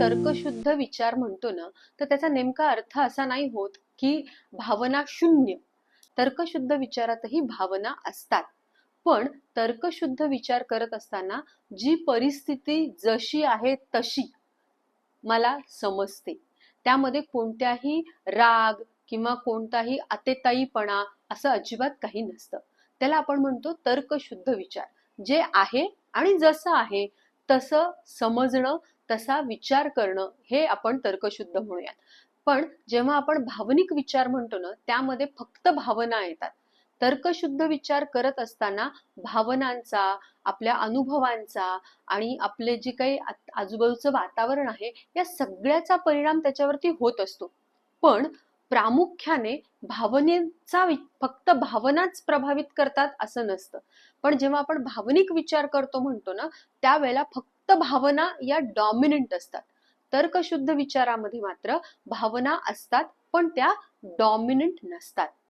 तर्कशुद्ध विचार म्हणतो ना तर त्याचा नेमका अर्थ असा नाही होत की भावना शून्य. तर्कशुद्ध विचारातही भावना असतात. पण तर्कशुद्ध विचार करत असताना जी परिस्थिती जशी आहे तशी मला समजते. त्यामध्ये कोणत्याही राग किंवा कोणताही अतेताईपणा असं अजिबात काही नसतं. त्याला आपण म्हणतो तर्कशुद्ध विचार. जे आहे आणि जसं आहे तसं समजणं तसा विचार करणं हे आपण तर्कशुद्ध म्हणूयात. पण जेव्हा आपण भावनिक विचार म्हणतो ना त्यामध्ये फक्त भावना येतात. तर्कशुद्ध विचार करत असताना भावनांचा आपल्या अनुभवांचा आणि आपले जे काही आजूबाजूचं वातावरण आहे या सगळ्याचा परिणाम त्याच्यावरती होत असतो. पण प्रामुख्याने भावनेचा फक्त भावनाच प्रभावित करतात असं नसतं. पण जेव्हा आपण भावनिक विचार करतो म्हणतो ना त्यावेळेला फक्त भावना या डॉमिनंट असतात. तर्कशुद्ध विचारामध्ये मात्र भावना असतात पण त्या डॉमिनंट नसतात.